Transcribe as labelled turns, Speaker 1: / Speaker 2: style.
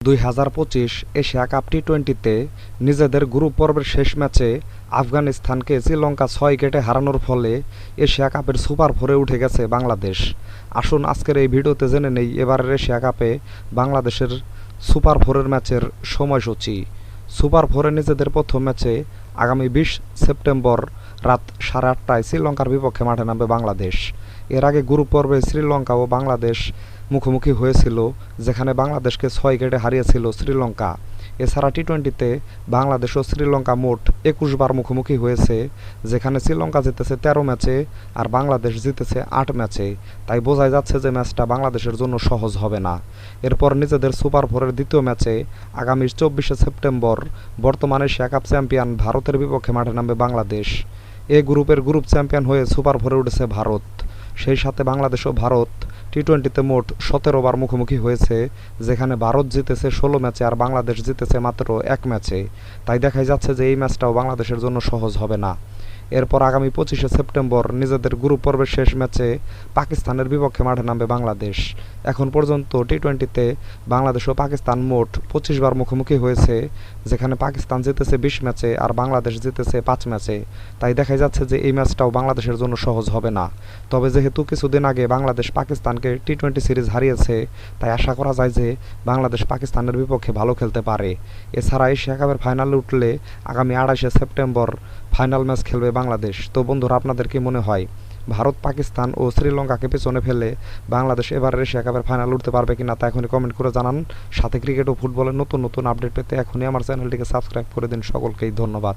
Speaker 1: দুই হাজার পঁচিশ এশিয়া কাপ টি টোয়েন্টিতে নিজেদের গ্রুপ পর্বের শেষ ম্যাচে আফগানিস্তানকে শ্রীলঙ্কা ছয় উইকেটে হারানোর ফলে এশিয়া কাপের সুপার ফোরে উঠে গেছে বাংলাদেশ। আসুন আজকের এই ভিডিওতে জেনে নেই এবারের এশিয়া কাপে বাংলাদেশের সুপার ফোরের ম্যাচের সময়সূচি। সুপার ফোরে নিজেদের প্রথম ম্যাচে আগামী বিশ সেপ্টেম্বর রাত সাড়ে আটটায় শ্রীলঙ্কার বিপক্ষে মাঠে নামবে বাংলাদেশ। এর আগে গ্রুপ পর্বে শ্রীলঙ্কা ও বাংলাদেশ মুখোমুখি হয়েছিল, যেখানে বাংলাদেশকে ছয় গেটে হারিয়েছিল শ্রীলঙ্কা। এছাড়া টি টোয়েন্টিতে বাংলাদেশ ও শ্রীলঙ্কা মোট একুশ বার মুখোমুখি হয়েছে, যেখানে শ্রীলঙ্কা জিতেছে তেরো ম্যাচে আর বাংলাদেশ জিতেছে আট ম্যাচে। তাই বোঝাই যাচ্ছে যে ম্যাচটা বাংলাদেশের জন্য সহজ হবে না। এরপর নিজেদের সুপার ফোরের দ্বিতীয় ম্যাচে আগামী চব্বিশে সেপ্টেম্বর বর্তমানে এশিয়া কাপ চ্যাম্পিয়ন ভারতের বিপক্ষে মাঠে নামবে বাংলাদেশ। এ গ্রুপের গ্রুপ চ্যাম্পিয়ন হয়ে সুপার ফোরে উঠেছে ভারত। সেই সাথে বাংলাদেশ ও ভারত টি টোয়েন্টিতে মোট সতেরো বার মুখোমুখি হয়েছে, যেখানে ভারত জিতেছে ষোলো ম্যাচে আর বাংলাদেশ জিতেছে মাত্র এক ম্যাচে। তাই দেখাই যাচ্ছে যে এই ম্যাচটাও বাংলাদেশের জন্য সহজ হবে না। এরপর আগামী পঁচিশে সেপ্টেম্বর নিজেদের গ্রুপ পর্বের শেষ ম্যাচে পাকিস্তানের বিপক্ষে মাঠে নামবে বাংলাদেশ। এখন পর্যন্ত টি টোয়েন্টিতে বাংলাদেশ ও পাকিস্তান মোট পঁচিশ বার মুখোমুখি হয়েছে, যেখানে পাকিস্তান জিতেছে বিশ ম্যাচে আর বাংলাদেশ জিতেছে পাঁচ ম্যাচে। তাই দেখাই যাচ্ছে যে এই ম্যাচটাও বাংলাদেশের জন্য সহজ হবে না। তবে যেহেতু কিছুদিন আগে বাংলাদেশ পাকিস্তানকে টি টোয়েন্টি সিরিজ হারিয়েছে, তাই আশা করা যায় যে বাংলাদেশ পাকিস্তানের বিপক্ষে ভালো খেলতে পারে। এছাড়া এশিয়া কাপের ফাইনালে উঠলে আগামী আড়াইশে সেপ্টেম্বর ফাইনাল ম্যাচ খেলবে বাংলাদেশ। তো বন্ধুরা, আপনাদের কি মনে হয়? ভারত, পাকিস্তান ও শ্রীলঙ্কাকে পেছনে ফেলে বাংলাদেশ এবারের এশিয়া কাপের ফাইনাল উঠতে পারবে কিনা তা এখনই কমেন্ট করে জানান। সাথে ক্রিকেট ও ফুটবলের নতুন নতুন আপডেট পেতে এখনই আমার চ্যানেলটিকে সাবস্ক্রাইব করে দিন। সকলকেই ধন্যবাদ।